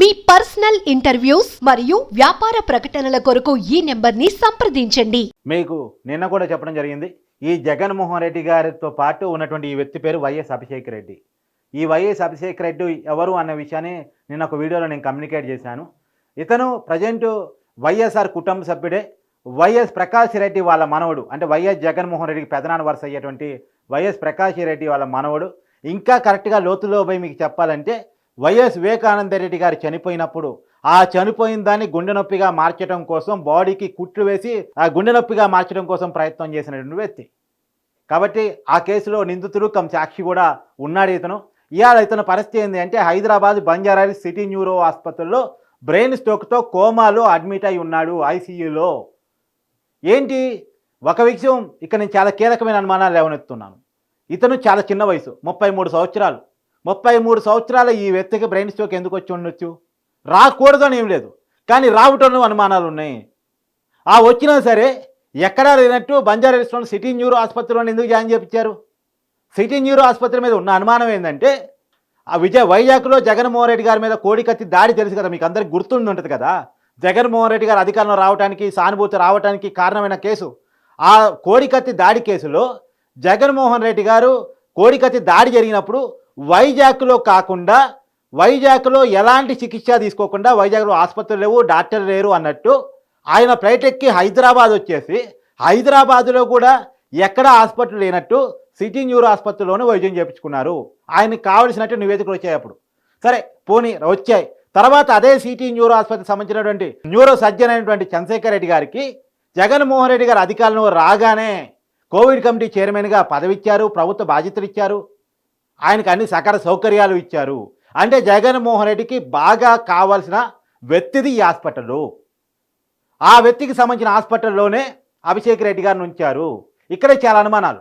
మీ personal interviews మరియు వ్యాపార ప్రకటనల కొరకు ఈ నెంబర్ని సంప్రదించండి. మీకు నిన్న కూడా చెప్పడం జరిగింది. ఈ జగన్మోహన్ రెడ్డి గారితో పాటు ఉన్నటువంటి ఈ వ్యక్తి పేరు వైఎస్ అభిషేక్ రెడ్డి. ఈ వైఎస్ అభిషేక్ రెడ్డి ఎవరు అన్న విషయాన్ని నిన్న ఒక వీడియోలో నేను కమ్యూనికేట్ చేశాను. ఇతను ప్రజెంట్ వైఎస్ఆర్ కుటుంబ సభ్యుడే. వైఎస్ ప్రకాష్ రెడ్డి వాళ్ళ మనవడు. అంటే వైఎస్ జగన్మోహన్ రెడ్డికి పెదనాన్న వరుస అయ్యేటువంటి వైఎస్ ప్రకాష్ రెడ్డి వాళ్ళ మనవడు. ఇంకా కరెక్ట్గా లోతులో పోయి మీకు చెప్పాలంటే వైఎస్ వివేకానంద రెడ్డి గారు చనిపోయినప్పుడు ఆ చనిపోయిన దాన్ని గుండె నొప్పిగా మార్చడం కోసం బాడీకి కుట్లు వేసి ఆ గుండె నొప్పిగా మార్చడం కోసం ప్రయత్నం చేసినటువంటి వ్యక్తి. కాబట్టి ఆ కేసులో నిందితుడు కమ్ సాక్షి కూడా ఉన్నాడు ఇతను. ఇవాళ ఇతని పరిస్థితి ఏంటి అంటే హైదరాబాద్ బంజారాలి సిటీ న్యూరో ఆసుపత్రిలో బ్రెయిన్ స్ట్రోక్తో కోమాలో అడ్మిట్ అయి ఉన్నాడు ఐసీయూలో. ఏంటి? ఒక విషయం ఇక్కడ నేను చాలా కీలకమైన అనుమానాలు లేవనెత్తున్నాను. ఇతను చాలా చిన్న వయసు ముప్పై మూడు సంవత్సరాలు. ముప్పై మూడు సంవత్సరాల ఈ వ్యక్తికి బ్రెయిన్ స్ట్రోక్ ఎందుకు వచ్చి ఉండొచ్చు? రాకూడదు అని ఏం లేదు. కానీ రావటంలో అనుమానాలు ఉన్నాయి. ఆ వచ్చినా సరే ఎక్కడా లేనట్టు బంజారాస్లో సిటీ న్యూరో ఆసుపత్రిలో ఎందుకు జాయిన్ చేయించారు? సిటీ న్యూరో ఆసుపత్రి మీద ఉన్న అనుమానం ఏంటంటే ఆ విజయ్ వైజాగ్లో జగన్మోహన్ రెడ్డి గారి మీద కోడికత్తి దాడి తెలుసు కదా మీకు అందరికి గుర్తుండి ఉంటుంది కదా. జగన్మోహన్ రెడ్డి గారు అధికారంలో రావడానికి సానుభూతి రావడానికి కారణమైన కేసు. ఆ కోడికత్తి దాడి కేసులో జగన్మోహన్ రెడ్డి గారు కోడికత్తి దాడి జరిగినప్పుడు వైజాగ్లో కాకుండా వైజాగ్లో ఎలాంటి చికిత్స తీసుకోకుండా వైజాగ్లో ఆసుపత్రులు లేవు డాక్టర్లు లేరు అన్నట్టు ఆయన ఫ్లైట్ ఎక్కి హైదరాబాద్ వచ్చేసి హైదరాబాదులో కూడా ఎక్కడ హాస్పిటల్ లేనట్టు సిటీ న్యూరో ఆసుపత్రిలోనే వైద్యం చేయించుకున్నారు ఆయనకు కావలసినట్టు నివేదికలు వచ్చాయి అప్పుడు. సరే పోనీ వచ్చాయి. తర్వాత అదే సిటీ న్యూరో ఆసుపత్రికి సంబంధించినటువంటి న్యూరో సర్జన్ అయినటువంటి చంద్రశేఖర్ రెడ్డి గారికి జగన్మోహన్ రెడ్డి గారు అధికారంలో రాగానే కోవిడ్ కమిటీ చైర్మన్గా పదవిచ్చారు ప్రభుత్వ బాధ్యతలు ఇచ్చారు. ఆయనకు అన్ని సకల సౌకర్యాలు ఇచ్చారు. అంటే జగన్మోహన్ రెడ్డికి బాగా కావాల్సిన వ్యక్తిది ఈ హాస్పిటల్ ఆ వ్యక్తికి సంబంధించిన హాస్పిటల్లోనే అభిషేక్ రెడ్డి గారిని ఉంచారు. ఇక్కడే చాలా అనుమానాలు.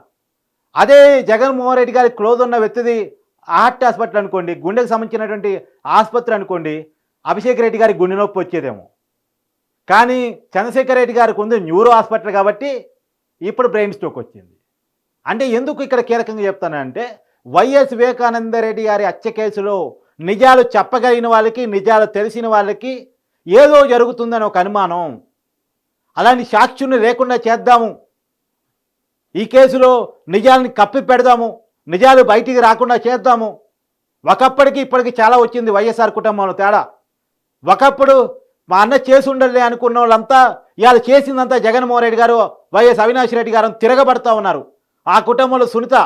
అదే జగన్మోహన్ రెడ్డి గారి క్లోజ్ ఉన్న వ్యక్తిది హార్ట్ హాస్పిటల్ అనుకోండి గుండెకు సంబంధించినటువంటి ఆసుపత్రి అనుకోండి అభిషేక్ రెడ్డి గారికి గుండె నొప్పి వచ్చేదేమో. కానీ చంద్రశేఖర్ రెడ్డి గారికి ఉంది న్యూరో హాస్పిటల్ కాబట్టి ఇప్పుడు బ్రెయిన్ స్ట్రోక్ వచ్చింది. అంటే ఎందుకు ఇక్కడ కీలకంగా చెప్తానంటే వైఎస్ వివేకానంద రెడ్డి గారి హత్య కేసులో నిజాలు చెప్పగలిగిన వాళ్ళకి నిజాలు తెలిసిన వాళ్ళకి ఏదో జరుగుతుందని ఒక అనుమానం. అలాంటి సాక్షుల్ని లేకుండా చేద్దాము. ఈ కేసులో నిజాలని కప్పి పెడదాము. నిజాలు బయటికి రాకుండా చేద్దాము. ఒకప్పటికి ఇప్పటికి చాలా వచ్చింది వైఎస్ఆర్ కుటుంబంలో తేడా. ఒకప్పుడు మా అన్న చేసి ఉండలే అనుకున్న వాళ్ళంతా ఇవాళ చేసిందంతా జగన్మోహన్ రెడ్డి గారు వైఎస్ అవినాష్ రెడ్డి గారు తిరగబడతా ఉన్నారు. ఆ కుటుంబంలో సునీత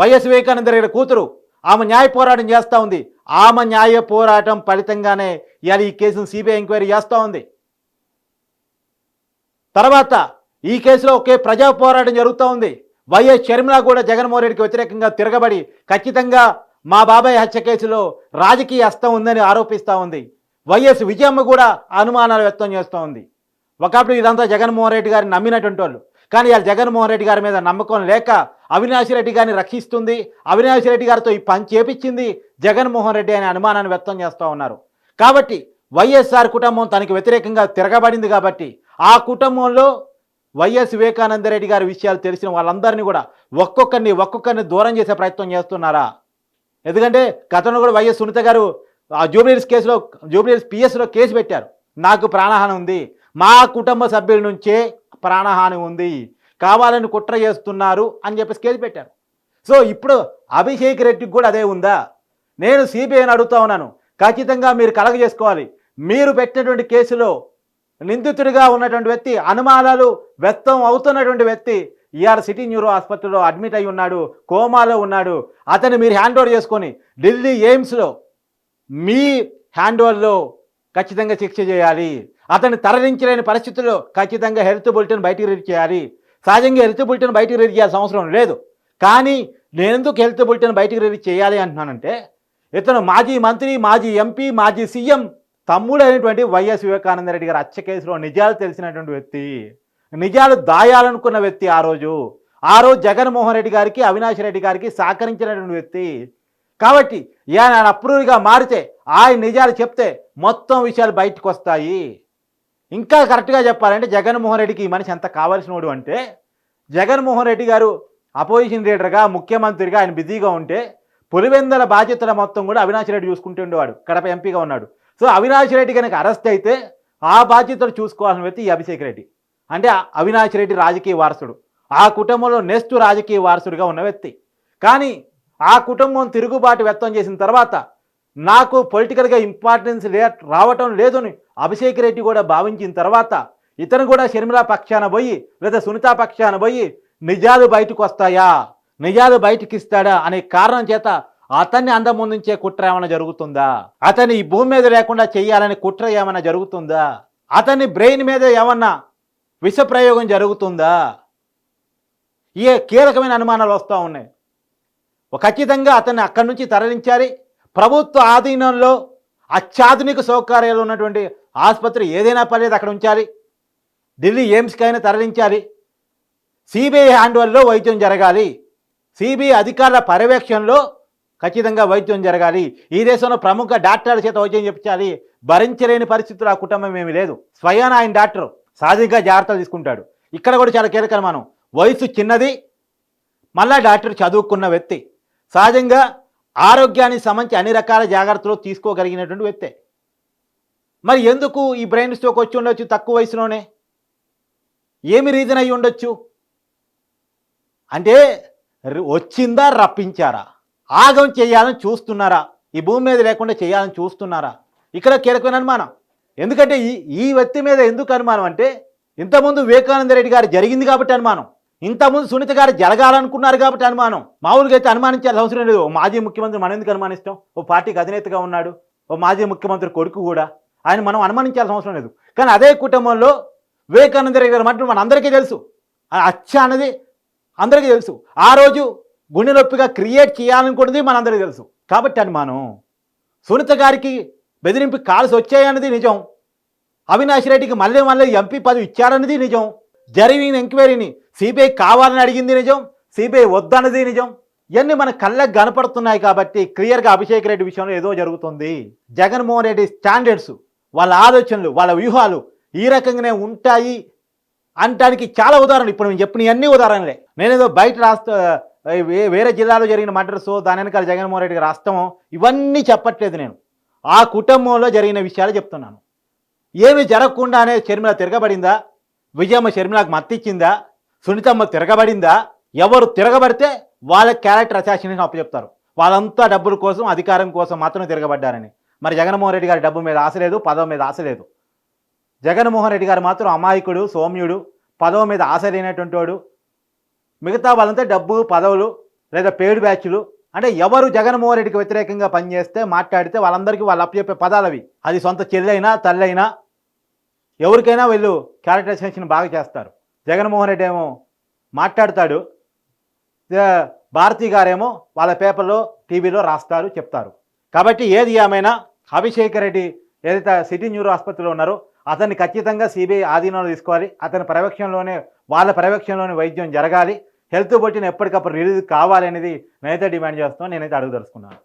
వైఎస్ వివేకానంద రెడ్డి కూతురు. ఆమె న్యాయ పోరాటం చేస్తూ ఉంది. ఆమె న్యాయ పోరాటం ఫలితంగానే ఇవాళ ఈ కేసును సిబిఐ ఎంక్వైరీ చేస్తూ ఉంది. తర్వాత ఈ కేసులో ఒకే ప్రజా పోరాటం జరుగుతూ ఉంది. వైఎస్ షర్మిల కూడా జగన్మోహన్ రెడ్డికి వ్యతిరేకంగా తిరగబడి ఖచ్చితంగా మా బాబాయ్ హత్య కేసులో రాజకీయ హస్తం ఉందని ఆరోపిస్తూ ఉంది. వైఎస్ విజయమ్మ కూడా అనుమానాలు వ్యక్తం చేస్తూ ఉంది. ఒకప్పుడు ఇదంతా జగన్మోహన్ రెడ్డి గారిని నమ్మినటువంటి వాళ్ళు. కానీ వాళ్ళు జగన్మోహన్ రెడ్డి గారి మీద నమ్మకం లేక అవినాష్ రెడ్డి గారిని రక్షిస్తుంది. అవినాష్ రెడ్డి గారితో ఈ పని చేపించింది జగన్మోహన్ రెడ్డి అనే అనుమానాన్ని వ్యక్తం చేస్తూ ఉన్నారు. కాబట్టి వైఎస్ఆర్ కుటుంబం తనకి వ్యతిరేకంగా తిరగబడింది కాబట్టి ఆ కుటుంబంలో వైఎస్ వివేకానంద రెడ్డి గారి విషయాలు తెలిసిన వాళ్ళందరినీ కూడా ఒక్కొక్కరిని ఒక్కొక్కరిని దూరం చేసే ప్రయత్నం చేస్తున్నారా? ఎందుకంటే గతంలో కూడా వైఎస్ సునీత గారు ఆ జూబ్లీహిల్స్ కేసులో జూబ్లీస్ పిఎస్లో కేసు పెట్టారు. నాకు ప్రాణహాని ఉంది. మా కుటుంబ సభ్యుల నుంచే ప్రాణహాని ఉంది. కావాలని కుట్ర చేస్తున్నారు అని చెప్పేసి కేసు పెట్టారు. సో ఇప్పుడు అభిషేక్ రెడ్డికి కూడా అదే ఉందా? నేను సిబిఐని అడుగుతా ఉన్నాను. ఖచ్చితంగా మీరు కలగ చేసుకోవాలి. మీరు పెట్టినటువంటి కేసులో నిందితుడిగా ఉన్నటువంటి వ్యక్తి అనుమానాలు వ్యక్తం అవుతున్నటువంటి వ్యక్తి ఈఆర్ సిటీ న్యూరో ఆసుపత్రిలో అడ్మిట్ అయి ఉన్నాడు కోమాలో ఉన్నాడు. అతన్ని మీరు హ్యాండ్ ఓవర్ చేసుకొని ఢిల్లీ ఎయిమ్స్లో మీ హ్యాండ్ ఓవర్లో ఖచ్చితంగా శిక్ష చేయాలి. అతన్ని తరలించలేని పరిస్థితుల్లో ఖచ్చితంగా హెల్త్ బులెటిన్ బయటికి రీడ్ చేయాలి. సహజంగా హెల్త్ బులెటిన్ బయటకు రిలీజ్ చేయాల్సిన అవసరం లేదు. కానీ నేనెందుకు హెల్త్ బులెటిన్ బయటకు రిలీజ్ చేయాలి అంటున్నానంటే ఇతను మాజీ మంత్రి మాజీ ఎంపీ మాజీ సీఎం తమ్ముడైనటువంటి వైఎస్ వివేకానంద రెడ్డి గారు హత్య కేసులో నిజాలు తెలిసినటువంటి వ్యక్తి నిజాలు దాయాలనుకున్న వ్యక్తి ఆ రోజు. ఆ రోజు జగన్మోహన్ రెడ్డి గారికి అవినాష్ రెడ్డి గారికి సహకరించినటువంటి వ్యక్తి. కాబట్టి ఈయన అప్రూవ్గా మారితే ఆయన నిజాలు చెప్తే మొత్తం విషయాలు బయటకు వస్తాయి. ఇంకా కరెక్ట్గా చెప్పాలంటే జగన్మోహన్ రెడ్డికి ఈ మనిషి ఎంత కావాల్సినోడు అంటే జగన్మోహన్ రెడ్డి గారు అపోజిషన్ లీడర్గా ముఖ్యమంత్రిగా ఆయన బిజీగా ఉంటే పులివెందల బాధ్యతల మొత్తం కూడా అవినాష్ రెడ్డి చూసుకుంటూ ఉండేవాడు కడప ఎంపీగా ఉన్నాడు. సో అవినాష్ రెడ్డి కనుక అరెస్ట్ అయితే ఆ బాధ్యతలు చూసుకోవాల్సిన వ్యక్తి ఈ అభిషేక్ రెడ్డి. అంటే అవినాష్ రెడ్డి రాజకీయ వారసుడు. ఆ కుటుంబంలో నెక్స్ట్ రాజకీయ వారసుడిగా ఉన్న వ్యక్తి. కానీ ఆ కుటుంబం తిరుగుబాటు వ్యక్తం చేసిన తర్వాత నాకు పొలిటికల్గా ఇంపార్టెన్స్ లే రావటం లేదని అభిషేక్ రెడ్డి కూడా భావించిన తర్వాత ఇతను కూడా షర్మిల పక్షాన పోయి లేదా సునీత పక్షాన పోయి నిజాలు బయటకు వస్తాయా? నిజాలు బయటకి ఇస్తాడా అనే కారణం చేత అతన్ని అందముందుంచే కుట్ర ఏమైనా జరుగుతుందా? అతన్ని ఈ భూమి మీద లేకుండా చేయాలని కుట్ర ఏమైనా జరుగుతుందా? అతని బ్రెయిన్ మీద ఏమన్నా విష ప్రయోగం జరుగుతుందా? ఏ కీలకమైన అనుమానాలు వస్తూ ఉన్నాయి? ఖచ్చితంగా అతన్ని అక్కడి నుంచి తరలించాలి. ప్రభుత్వ ఆధీనంలో అత్యాధునిక సౌకర్యాలు ఉన్నటువంటి ఆసుపత్రి ఏదైనా పర్లేదు అక్కడ ఉంచాలి. ఢిల్లీ ఎయిమ్స్కైనా తరలించాలి. సిబిఐ హ్యాండ్వల్లో వైద్యం జరగాలి. సిబిఐ అధికారుల పర్యవేక్షణలో ఖచ్చితంగా వైద్యం జరగాలి. ఈ దేశంలో ప్రముఖ డాక్టర్ల చేత వైద్యం చెప్పించాలి. భరించలేని పరిస్థితులు ఆ కుటుంబం ఏమీ లేదు. స్వయాన ఆయన డాక్టర్. సహజంగా జాగ్రత్తలు తీసుకుంటాడు. ఇక్కడ కూడా చాలా కీలకం మనం వయసు చిన్నది. మళ్ళా డాక్టర్ చదువుకున్న వ్యక్తి. సహజంగా ఆరోగ్యానికి సంబంధించి అన్ని రకాల జాగ్రత్తలు తీసుకోగలిగినటువంటి వ్యక్తే. మరి ఎందుకు ఈ బ్రెయిన్ స్ట్రోక్ వచ్చి ఉండొచ్చు తక్కువ వయసులోనే? ఏమి రీజన్ అయి ఉండొచ్చు? అంటే వచ్చిందా రప్పించారా? ఆగం చేయాలని చూస్తున్నారా? ఈ భూమి మీద లేకుండా చేయాలని చూస్తున్నారా? ఇక్కడ కీలకమైన అనుమానం. ఎందుకంటే ఈ ఈ వ్యక్తి మీద ఎందుకు అనుమానం అంటే ఇంతకుముందు వివేకానంద రెడ్డి గారు జరిగింది కాబట్టి అనుమానం. ఇంతకుముందు సునీత గారు జరగాలనుకున్నారు కాబట్టి అనుమానం. మామూలుగా అయితే అనుమానించాల్సిన అవసరం లేదు. ఓ మాజీ ముఖ్యమంత్రి మనం ఎందుకు అనుమానిస్తాం? ఓ పార్టీకి అధినేతగా ఉన్నాడు. ఓ మాజీ ముఖ్యమంత్రి కొడుకు కూడా. ఆయన మనం అనుమానించాల్సిన అవసరం లేదు. కానీ అదే కుటుంబంలో వివేకానంద రెడ్డి గారు మాట మన అందరికీ తెలుసు. అచ్చ అనేది అందరికీ తెలుసు. ఆ రోజు గుండె నొప్పిగా క్రియేట్ చేయాలనుకున్నది మనందరికీ తెలుసు. కాబట్టి అనుమానం. సునీత గారికి బెదిరింపు కాల్స్ వచ్చాయన్నది నిజం. అవినాష్ రెడ్డికి మళ్ళీ మళ్ళీ ఎంపీ పదవి ఇచ్చారన్నది నిజం. జరిగిన ఎంక్వైరీని సిబిఐ కావాలని అడిగింది నిజం సిబిఐ వద్దన్నది నిజం. ఇవన్నీ మన కళ్ళకు కనపడుతున్నాయి కాబట్టి క్లియర్గా అభిషేక్ రెడ్డి విషయంలో ఏదో జరుగుతుంది. జగన్మోహన్ రెడ్డి స్టాండర్డ్స్ వాళ్ళ ఆలోచనలు వాళ్ళ వ్యూహాలు ఈ రకంగానే ఉంటాయి అనటానికి చాలా ఉదాహరణలు. ఇప్పుడు నేను చెప్పిన అన్ని ఉదాహరణలే. నేనేదో బయట రాష్ట్ర వేరే జిల్లాలో జరిగిన మర్డర్స్ దాని వెనకాల జగన్మోహన్ రెడ్డికి గారు రాష్ట్రమో ఇవన్నీ చెప్పట్లేదు నేను. ఆ కుటుంబంలో జరిగిన విషయాలు చెప్తున్నాను. ఏమి జరగకుండానే షర్మిల తిరగబడిందా? విజయమ్మ షర్మిలకు మత్తిచ్చిందా సునీతమ్మ తిరగబడిందా? ఎవరు తిరగబడితే వాళ్ళ క్యారెక్టర్ అసాసినేషన్ అప్పచెప్తారు. వాళ్ళంతా డబ్బుల కోసం అధికారం కోసం మాత్రమే తిరగబడ్డారని. మరి జగన్మోహన్ రెడ్డి గారి డబ్బు మీద ఆశ లేదు పదవి మీద ఆశ లేదు. జగన్మోహన్ రెడ్డి గారు మాత్రం అమాయకుడు సౌమ్యుడు పదవి మీద ఆశ లేనటువంటి వాడు. మిగతా వాళ్ళంతా డబ్బు పదవులు లేదా పేడు బ్యాచ్లు. అంటే ఎవరు జగన్మోహన్ రెడ్డికి వ్యతిరేకంగా పనిచేస్తే మాట్లాడితే వాళ్ళందరికీ వాళ్ళు అప్పచెప్పే పదాలు అవి. అది సొంత చెల్లైనా తల్లైనా ఎవరికైనా వీళ్ళు క్యారెక్టరైజేషన్ బాగా చేస్తారు. జగన్మోహన్ రెడ్డి ఏమో మాట్లాడతాడు. భారతీ గారేమో వాళ్ళ పేపర్లో టీవీలో రాస్తారు చెప్తారు. కాబట్టి ఏది ఏమైనా అభిషేక్ రెడ్డి ఏదైతే సిటీ న్యూరో ఆసుపత్రిలో ఉన్నారో అతన్ని ఖచ్చితంగా సిబిఐ ఆధీనంలో తీసుకోవాలి. అతని పర్యవేక్షణలోనే వాళ్ళ పర్యవేక్షణలోనే వైద్యం జరగాలి. హెల్త్ బొట్టిన ఎప్పటికప్పుడు రిలీజ్ కావాలనేది నేనైతే డిమాండ్ చేస్తున్నాను. నేనైతే అడుగుదలుచుకున్నాను